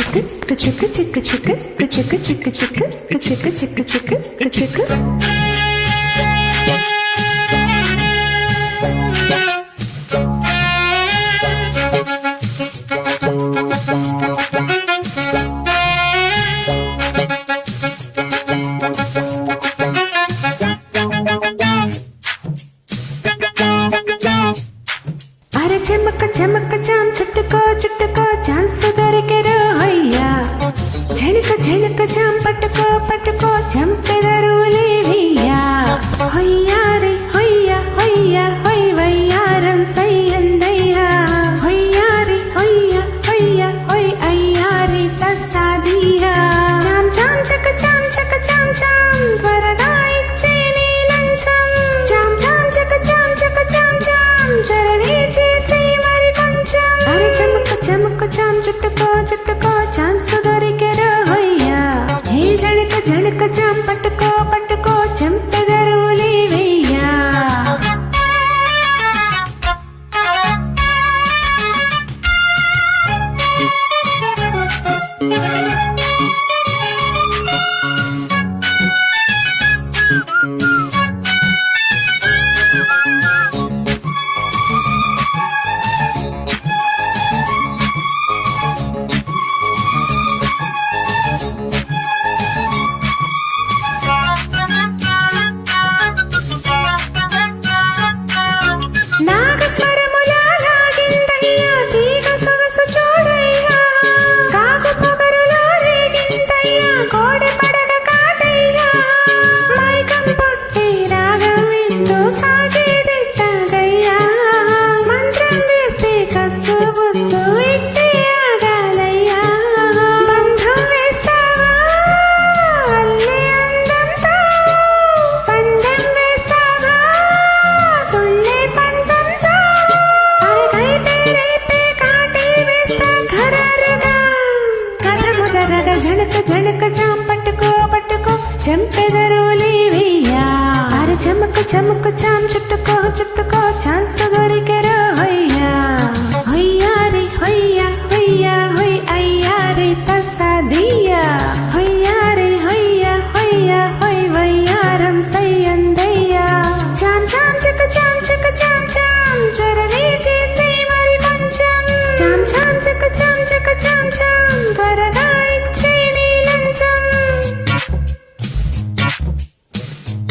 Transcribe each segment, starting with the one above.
chicka chicka chicka chicka chicka chicka chicka chicka chicka chicka chicka chicka పట్టుకో పట్టుకో చంపెదరు. చెంతగా జనక జనక చాం పట్టుకో పట్టుకో. చెంపెదరు వెయ్యా అర చెమక చెమక చాం చుట్టుకో చుట్టుకో.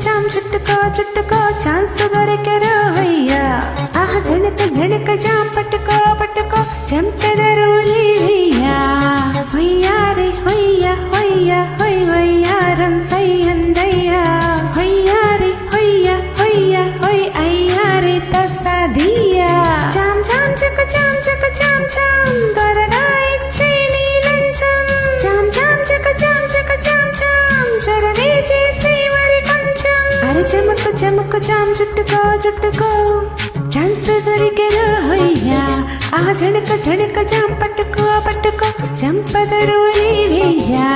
చాం చుట్టుకో చుట్టుకో ఛాన్స్ దొరికెరు అయ్యా ఆహ ధనిక ధనిక చాం జుట్టుకో జుట్టుకో ఛాన్స్ దొరికెను హయ్యా ఆ జనక జనక జం పట్టుకో పట్టుకో చంపదరు నీవేయ్యా